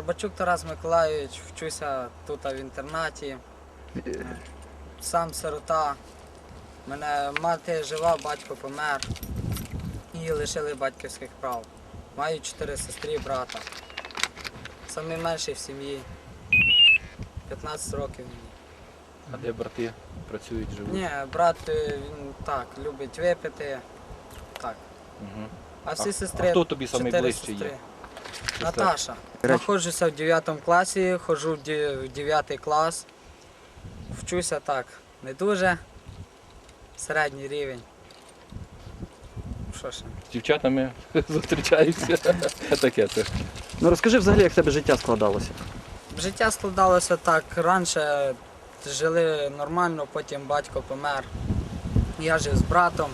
Горбачук Тарас Миколайович, вчуся тут в інтернаті. Сам сирота. Мене мати жива, батько помер. Її лишили батьківських прав. Маю чотири сестри і брата. Самий менший в сім'ї. 15 років мені. А де брати працюють, живуть? Ні, брат е, він так, любить випити. Так. Угу. А всі А- сестри. а хто тобі чотири ближчий є? Наташа. Речі. Знаходжуся в 9 класі, ходжу в 9 клас. Вчуся так, не дуже. Середній рівень. Що ще? З дівчатами зустрічаються. Таке це. Ну розкажи взагалі, як в тебе життя складалося. Життя складалося так. Раніше жили нормально, потім батько помер. Я жив з братом.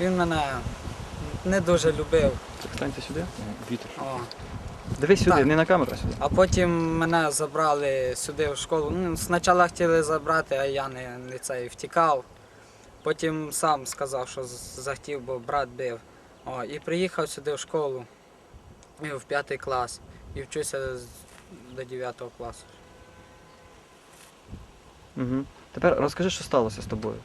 Він мене не дуже любив. Станьте сюди. Вітер. О. Дивись сюди, Так. не на камеру, а сюди. А потім мене забрали сюди в школу. Ну, спочатку хотіли забрати, а я не, не цей втікав. Потім сам сказав, що з- захотів, бо брат бив. О, і приїхав сюди в школу і в п'ятий клас. І вчуся з- до 9 класу. Угу. Тепер розкажи, що сталося з тобою.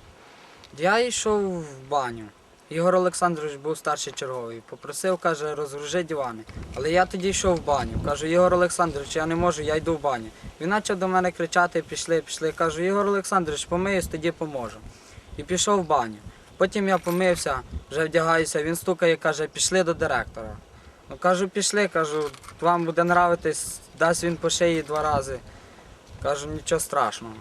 Я йшов в баню. Ігор Олександрович був старший черговий. Попросив, каже, розгружи дивани. Але я тоді йшов в баню. Кажу, Ігор Олександрович, я не можу, я йду в баню. Він почав до мене кричати, пішли, пішли. Кажу, Ігор Олександрович, помиюсь, тоді поможу. І пішов в баню. Потім я помився, вже вдягаюся, він стукає, каже, пішли до директора. Ну кажу, пішли, кажу, вам буде нравитись, дасть він по шиї два рази. Кажу, нічого страшного.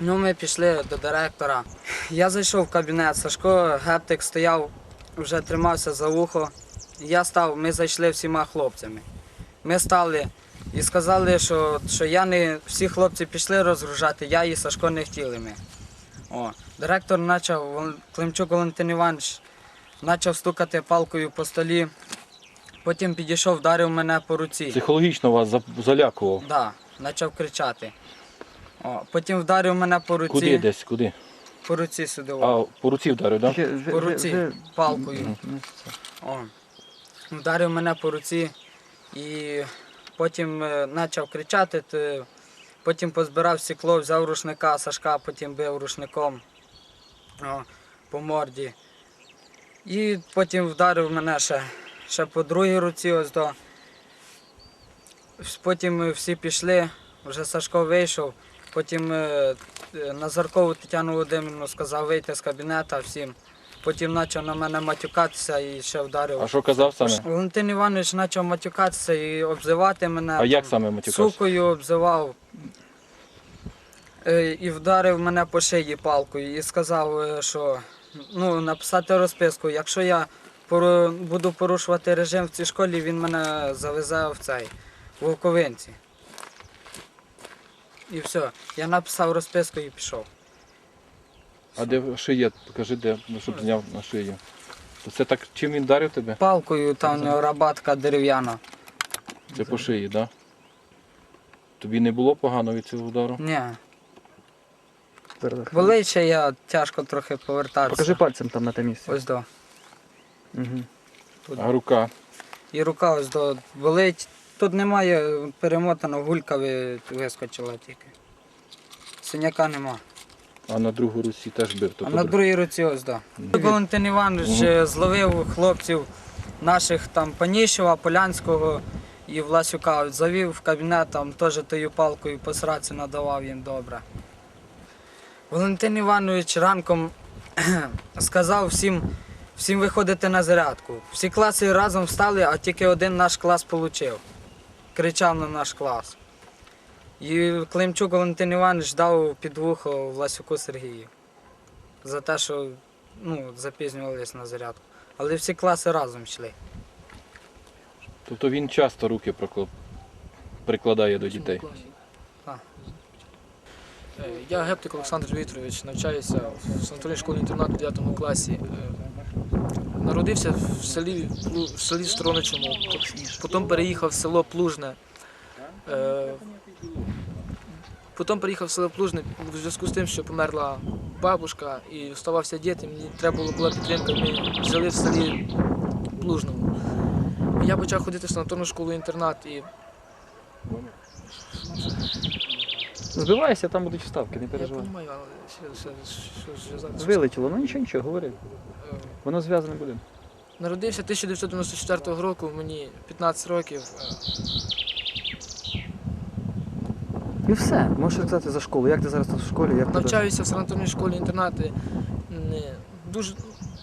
Ну, ми пішли до директора. Я зайшов в кабінет, Сашко Гептик стояв, вже тримався за вухо. Я став, ми зайшли всіма хлопцями. Ми стали і сказали, що, що я не всі хлопці пішли розгружати, я і Сашко не хотіли ми. О, директор почав, Климчук Валентин Іванович почав стукати палкою по столі, потім підійшов, вдарив мене по руці. Психологічно вас за- залякував. Да, почав кричати. О, потім вдарив мене по руці. Куди десь, куди? По руці сюди. А по руці вдарив, так? Ви- По руці, ви- палкою. Ну. О. Вдарив мене по руці і потім е, почав кричати. то Потім позбирав стекло, взяв рушника, Сашка потім бив рушником о, по морді. І потім вдарив мене ще, ще по другій руці. Ось до. Потім всі пішли, вже Сашко вийшов. Потім е, е, Назаркову Тетяну Володимирівну сказав вийти з кабінету всім. Потім почав на мене матюкатися і ще вдарив. А що казав саме? Валентин Іванович почав матюкатися і обзивати мене. А як саме матюкався? Сукою обзивав. Е, І вдарив мене по шиї палкою і сказав, що ну, написати розписку. Якщо я буду порушувати режим в цій школі, він мене завезе в цей в Вовковинці. І все. Я написав розписку і пішов. А де шиє? Покажи, де, ну, щоб зняв на шию. То це так, чим він вдарив тебе? Палкою там у нього рабатка дерев'яна. Це по шиї, так? Да? Тобі не було погано від цього удару? Ні. Болить ще я тяжко трохи повертатися. Покажи пальцем там на те місце. Ось до. Угу. А рука? І рука ось до болить. Тут немає перемотано, гулька вискочила тільки. Синяка нема. А на другу руці теж бив. А на другій руці ось до. Мгм. Валентин Іванович е, зловив хлопців наших там Панішева, Полянського і Власюка. Завів в кабінет, там теж тою палкою по сраці надавав їм добре. Валентин Іванович ранком сказав всім, всім виходити на зарядку. Всі класи разом встали, а тільки один наш клас отримав. Кричав на наш клас. І Климчук Валентин Іванович дав під вухо Власюку Сергію за те, що ну, запізнювалися на зарядку. Але всі класи разом йшли. Тобто він часто руки прокла- прикладає до дітей. Е, Я Гептик Олександр Вікторович, навчаюся в санаторній школі інтернату в 9 класі. Е, Народився в селі, Плу- в селі Стороничому, потім переїхав в село Плужне. Е, Потім переїхав в село Плужне в зв'язку з тим, що померла бабушка і оставався і мені треба було підтримка. Ми жили в селі Плужному. Я почав ходити в санаторну школу інтернат і Збивайся, там будуть вставки, не Я переживай. розумію, але ще, ще, що зв'язати. Вилетіло, ну нічого, нічого, говори. Е, Воно зв'язане буде. Народився 1994 року, мені 15 років. Е, І все. Можеш сказати за школу. Як ти зараз тут в школі? Як тебе? Навчаюся в санаторній школі інтернати не дуже,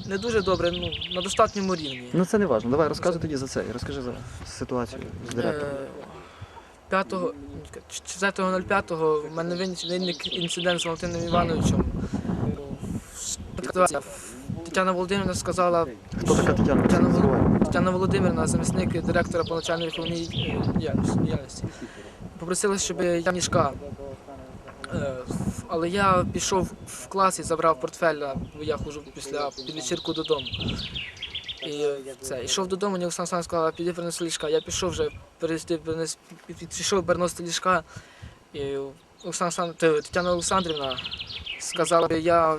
не дуже добре, ну, на достатньому рівні. Ну це не важливо. Давай розказуй тоді за це. і Розкажи за ситуацію з директором. Е, 5 4.05 в мене виник інцидент з Валентином Івановичем. Тетяна Володимирівна сказала, Хто така Тетяна? Тетяна, Вол- Тетяна Володимирівна, замісник директора по навчальній виховній діяльності- попросила, щоб я мішка. Е, Але я пішов в клас і забрав портфеля, бо я ходжу після підвечірку додому. І це, йшов додому, мені Оксана Олександрівна сказала, піди принеси ліжка. Я пішов вже перенести, перенес, пішов переносити ліжка. І Олександр- Тетяна Олександрівна сказала, я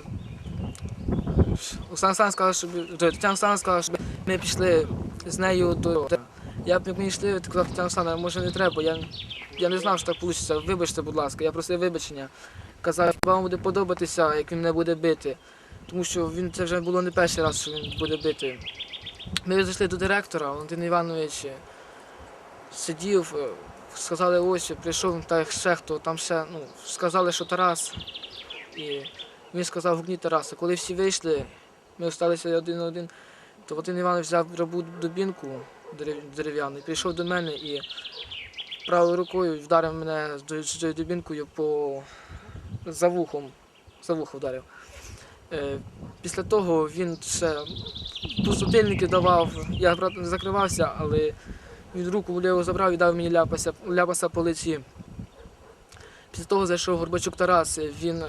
Оксана Олександрівна сказала, щоб Тетяна Олександрівна сказала, щоб ми пішли з нею до. Я б ми йшли, я сказав, Тетяна Олександровна, може не треба, я, я не знав, що так вийде. Вибачте, будь ласка, я просив вибачення. Казав, що вам буде подобатися, як він мене буде бити. Тому що він це вже було не перший раз, що він буде бити. Ми зайшли до директора, Валентин Іванович сидів, е, сказали, ось прийшов та ще хто, там ще, ну, сказали, що Тарас. І він сказав, гукніть Тараса. Коли всі вийшли, ми залишилися один на один, то Валентин Іванович взяв рабу дубінку дерев'яну, прийшов до мене і правою рукою вдарив мене з дубінкою по за вухом. За вухо вдарив. Е, Після того він ще пустотильники давав, я правда, не закривався, але він руку вліво забрав і дав мені ляпаса, ляпаса по лиці. Після того зайшов Горбачук Тарас, він е,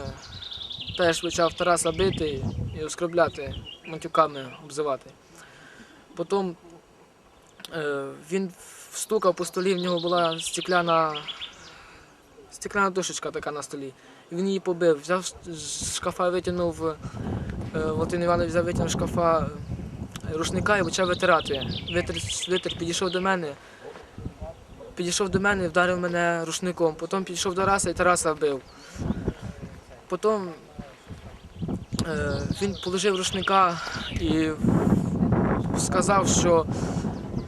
теж почав Тараса бити і оскорбляти, матюками обзивати. Потім е, він стукав по столі, в нього була стекляна, стекляна дошечка така на столі. Він її побив, взяв з- шкафа, витягнув, е, Валентин Іванович взяв витягнув з шкафа рушника і почав витирати. Витер, витер підійшов до мене, підійшов до мене, і вдарив мене рушником. Потім підійшов до Тараса і Тараса бив. Потім е, він положив рушника і сказав, що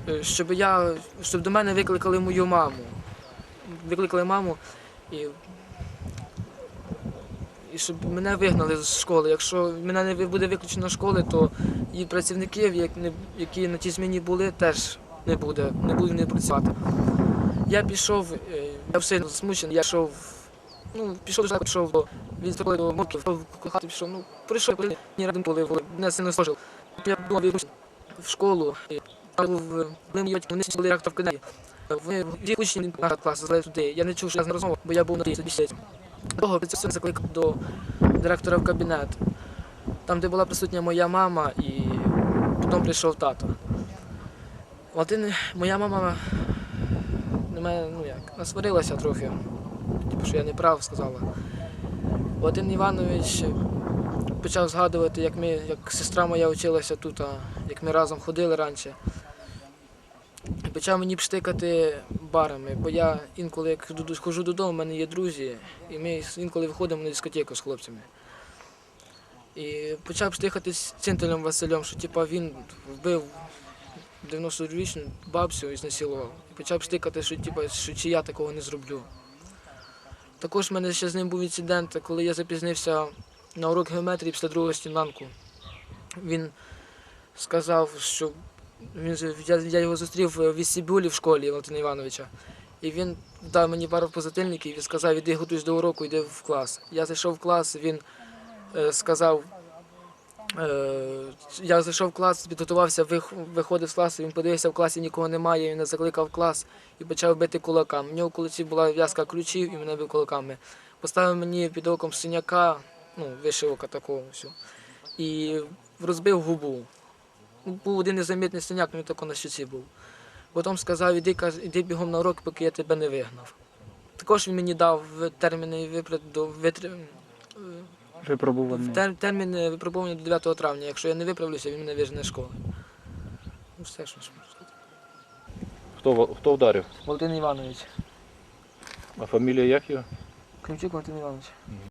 е, щоб я, щоб до мене викликали мою маму. Викликали маму і щоб мене вигнали з школи. Якщо мене не буде виключено з школи, то і працівників, які на тій зміні були, теж не буде, не будуть не працювати. Я пішов, е, я все змучений, я йшов, ну, пішов до пішов від школи до мовки, в хату пішов, ну, прийшов, ні радим коли мене сильно сложив. Я я в школу, там був, е, були мої батьки, вони були ректор в кабінеті. Вони учні на клас зали туди. Я не чув, що я з розмову, бо я був на тій місяць. Того закликав до директора в кабінет, там, де була присутня моя мама, і потім прийшов тато. Один, моя мама на мене, ну як, насварилася трохи. Типу, що я не прав сказала. Вадим Іванович почав згадувати, як ми, як сестра моя вчилася тут, як ми разом ходили раніше. Почав мені пштикати барами, бо я інколи, як ходжу додому, в мене є друзі, і ми інколи виходимо на дискотеку з хлопцями. І почав штихати з Цинтелем Василем, що типа, він вбив 90-річну бабцю і знасилував. І почав штикати, що, типа, що чи я такого не зроблю. Також в мене ще з ним був інцидент, коли я запізнився на урок геометрії після другого сніданку. Він сказав, що він, з- я, я його зустрів в вестибюлі в школі Валентина Івановича. І він дав мені пару позитильників і сказав, іди готуйся до уроку, йди в клас. Я зайшов в клас, він е, сказав, е, я зайшов в клас, підготувався, вих- виходив з класу, він подивився, в класі нікого немає, він мене закликав клас і почав бити кулаками. У нього в кулаці була в'язка ключів і мене бив кулаками. Поставив мені під оком синяка, ну, ока такого і розбив губу. Ну, Був один незамітний синяк, він тако на щоці був. Потім сказав, іди, іди бігом на урок, поки я тебе не вигнав. Також він мені дав терміни випред до витри... Випробуваний. Тер, термін е, випробування до 9 травня. Якщо я не виправлюся, він мене вижене з школи. Ну, все, що сказати. Хто, хто вдарив? Валентин Іванович. А фамілія як його? Климчук Валентин Іванович.